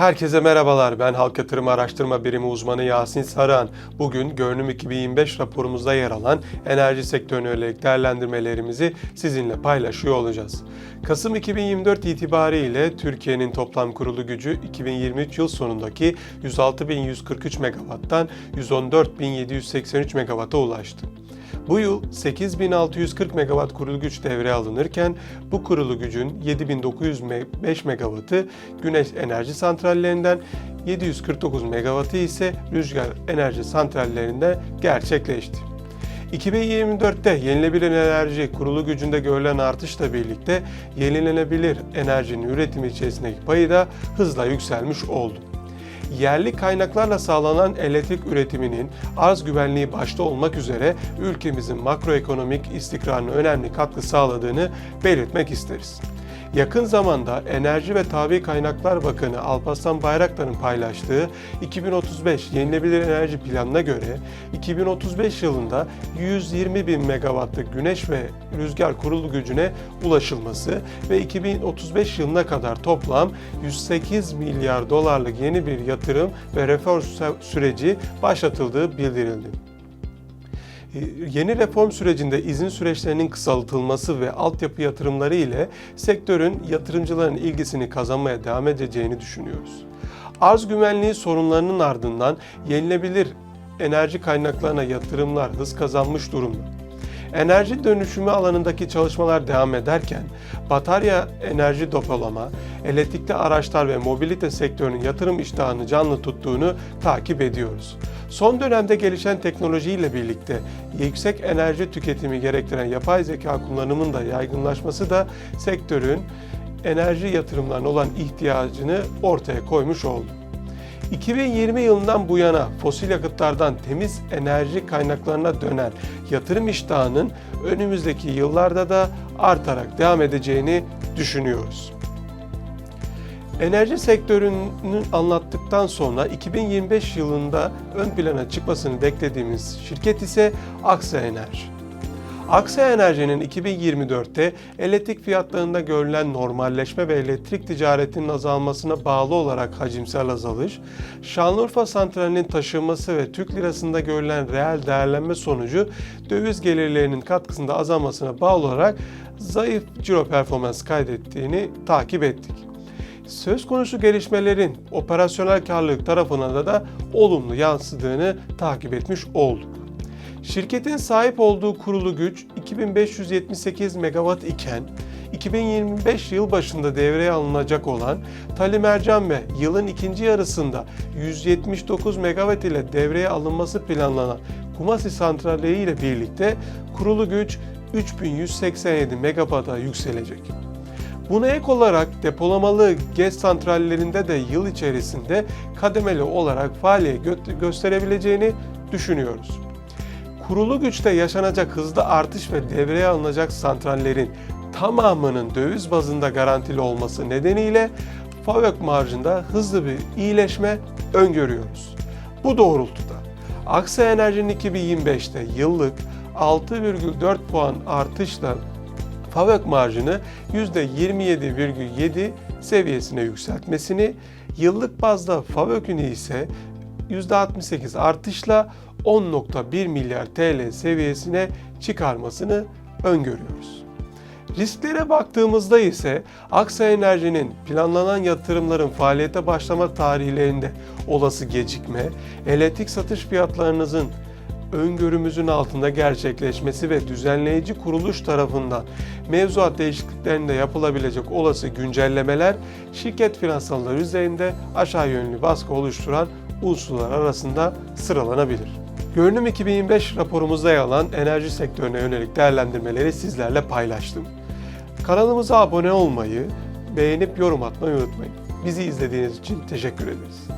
Herkese merhabalar. Ben Halk Yatırım Araştırma Birimi uzmanı Yasin Saran. Bugün Görünüm 2025 raporumuzda yer alan enerji sektörüne yönelik değerlendirmelerimizi sizinle paylaşıyor olacağız. Kasım 2024 itibariyle Türkiye'nin toplam kurulu gücü 2023 yıl sonundaki 106.143 megawatttan 114.783 megawata ulaştı. Bu yıl 8640 megawatt kurulu güç devreye alınırken bu kurulu gücün 7905 megawattı güneş enerji santrallerinden, 749 megawattı ise rüzgar enerji santrallerinden gerçekleşti. 2024'te yenilenebilir enerji kurulu gücünde görülen artışla birlikte yenilenebilir enerjinin üretimi içerisindeki payı da hızla yükselmiş oldu yerli kaynaklarla sağlanan elektrik üretiminin arz güvenliği başta olmak üzere ülkemizin makroekonomik istikrarına önemli katkı sağladığını belirtmek isteriz. Yakın zamanda Enerji ve Tabi Kaynaklar Bakanı Alparslan Bayraktar'ın paylaştığı 2035 Yenilebilir Enerji Planı'na göre 2035 yılında 120 bin megawattlık güneş ve rüzgar kurulu gücüne ulaşılması ve 2035 yılına kadar toplam 108 milyar dolarlık yeni bir yatırım ve reform süreci başlatıldığı bildirildi. Yeni reform sürecinde izin süreçlerinin kısaltılması ve altyapı yatırımları ile sektörün yatırımcıların ilgisini kazanmaya devam edeceğini düşünüyoruz. Arz güvenliği sorunlarının ardından yenilebilir enerji kaynaklarına yatırımlar hız kazanmış durumda. Enerji dönüşümü alanındaki çalışmalar devam ederken batarya enerji depolama, elektrikli araçlar ve mobilite sektörünün yatırım iştahını canlı tuttuğunu takip ediyoruz. Son dönemde gelişen teknolojiyle birlikte yüksek enerji tüketimi gerektiren yapay zeka kullanımının da yaygınlaşması da sektörün enerji yatırımlarına olan ihtiyacını ortaya koymuş oldu. 2020 yılından bu yana fosil yakıtlardan temiz enerji kaynaklarına dönen yatırım iştahının önümüzdeki yıllarda da artarak devam edeceğini düşünüyoruz. Enerji sektörünü anlattıktan sonra 2025 yılında ön plana çıkmasını beklediğimiz şirket ise Aksa Enerji. Aksa Enerji'nin 2024'te elektrik fiyatlarında görülen normalleşme ve elektrik ticaretinin azalmasına bağlı olarak hacimsel azalış, Şanlıurfa Santrali'nin taşınması ve Türk lirasında görülen reel değerlenme sonucu döviz gelirlerinin katkısında azalmasına bağlı olarak zayıf ciro performans kaydettiğini takip ettik. Söz konusu gelişmelerin operasyonel karlılık tarafına da, da olumlu yansıdığını takip etmiş olduk. Şirketin sahip olduğu kurulu güç 2578 megawatt iken 2025 yıl başında devreye alınacak olan Talimercan ve yılın ikinci yarısında 179 megawatt ile devreye alınması planlanan Kumasi santralleri ile birlikte kurulu güç 3187 megawatt'a yükselecek. Buna ek olarak depolamalı GES santrallerinde de yıl içerisinde kademeli olarak faaliyet gö- gösterebileceğini düşünüyoruz. Kurulu güçte yaşanacak hızlı artış ve devreye alınacak santrallerin tamamının döviz bazında garantili olması nedeniyle FAVÖK marjında hızlı bir iyileşme öngörüyoruz. Bu doğrultuda Aksa Enerji'nin 2025'te yıllık 6,4 puan artışla FAVÖK marjını %27,7 seviyesine yükseltmesini, yıllık bazda FAVÖK'ünü ise %68 artışla 10.1 milyar TL seviyesine çıkarmasını öngörüyoruz. Risklere baktığımızda ise Aksa Enerji'nin planlanan yatırımların faaliyete başlama tarihlerinde olası gecikme, elektrik satış fiyatlarınızın öngörümüzün altında gerçekleşmesi ve düzenleyici kuruluş tarafından mevzuat değişikliklerinde yapılabilecek olası güncellemeler şirket finansalları üzerinde aşağı yönlü baskı oluşturan unsurlar arasında sıralanabilir. Görünüm 2025 raporumuzda yer alan enerji sektörüne yönelik değerlendirmeleri sizlerle paylaştım. Kanalımıza abone olmayı, beğenip yorum atmayı unutmayın. Bizi izlediğiniz için teşekkür ederiz.